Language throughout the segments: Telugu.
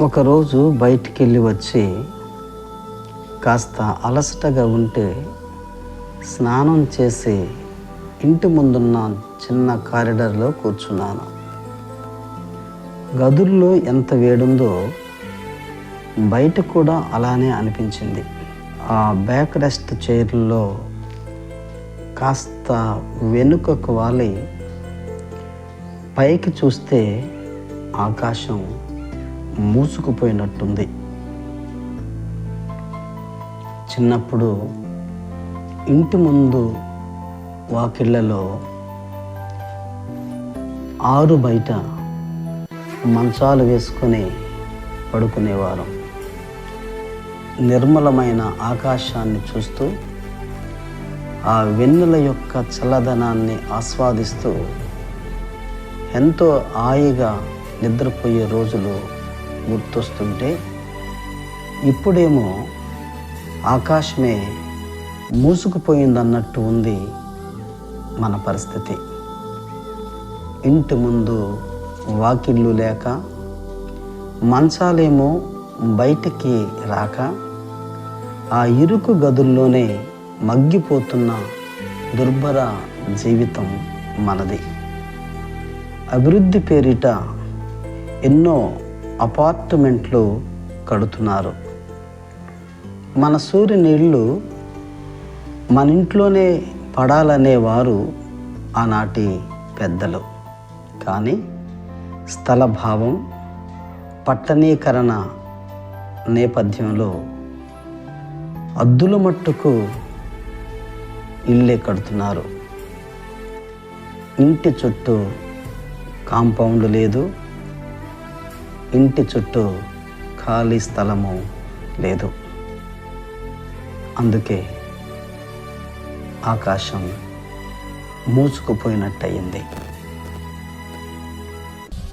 ఒకరోజు బయటికి వెళ్ళి వచ్చి కాస్త అలసటగా ఉంటే స్నానం చేసి ఇంటి ముందున్న చిన్న కారిడార్లో కూర్చున్నాను. గదుల్లో ఎంత వేడుందో బయట కూడా అలానే అనిపించింది. ఆ బ్యాక్ రెస్ట్ చైర్లో కాస్త వెనుకకు వాలి పైకి చూస్తే ఆకాశం మూసుకుపోయినట్టుంది. చిన్నప్పుడు ఇంటి ముందు వాకిళ్ళలో ఆరు బయట మంచాలు వేసుకొని పడుకునేవారు. నిర్మలమైన ఆకాశాన్ని చూస్తూ ఆ వెన్నుల యొక్క చల్లదనాన్ని ఆస్వాదిస్తూ ఎంతో హాయిగా నిద్రపోయే రోజులు గుర్తొస్తుంటే ఇప్పుడేమో ఆకాశమే మూసుకుపోయిందన్నట్టు ఉంది మన పరిస్థితి. ఇంటి ముందు వాకిళ్ళు లేక మంచాలేమో బయటికి రాక ఆ ఇరుకు గదుల్లోనే మగ్గిపోతున్న దుర్భర జీవితం మనది. అభివృద్ధి పేరిట ఎన్నో అపార్ట్మెంట్లు కడుతున్నారు. మన సూర్య నీళ్ళు మన ఇంట్లోనే పడాలనేవారు ఆనాటి పెద్దలు. కానీ స్థల భావం పట్టణీకరణ నేపథ్యంలో అద్దుల మట్టుకు ఇల్లే కడుతున్నారు. ఇంటి చుట్టూ కాంపౌండ్ లేదు. ఇంటి చుట్టూ ఖాళీ స్థలము లేదు. అందుకే ఆకాశం మూసుకుపోయినట్టయింది.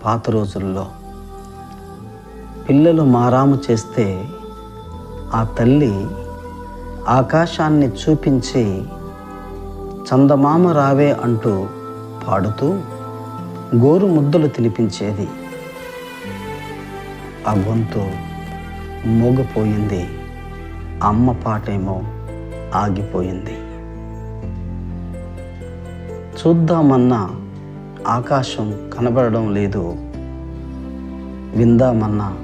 పాత రోజుల్లో పిల్లలు మారాము చేస్తే ఆ తల్లి ఆకాశాన్ని చూపించి చందమామ రావే అంటూ పాడుతూ గోరు ముద్దలు తినిపించేది. ఆ గొంతు మోగపోయింది. అమ్మ పాటేమో ఆగిపోయింది. చూద్దామన్నా ఆకాశం కనబడడం లేదు. విందామన్నా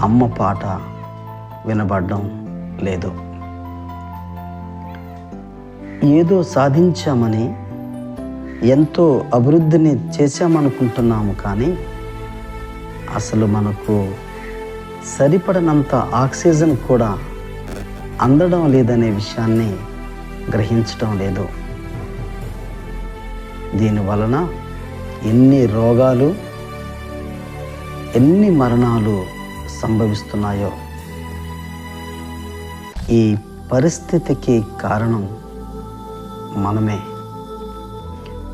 అమ్మ పాట వినబడడం లేదు. ఏదో సాధించామని ఎంతో అభివృద్ధిని చేశామనుకుంటున్నాము కానీ అసలు మనకు సరిపడనంత ఆక్సిజన్ కూడా అందడం లేదనే విషయాన్ని గ్రహించటం లేదు. దీని వలన ఎన్ని రోగాలు ఎన్ని మరణాలు సంభవిస్తున్నాయో ఈ పరిస్థితికి కారణం మనమే.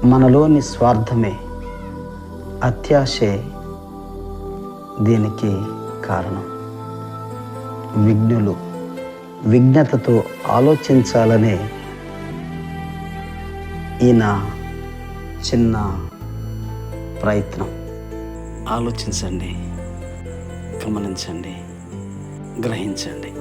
మనలోని స్వార్థమే అత్యాశే దీనికి కారణం. విఘ్నులు విఘ్నతతో ఆలోచించాలనే ఈయన చిన్న ప్రయత్నం. ఆలోచించండి గమనించండి గ్రహించండి.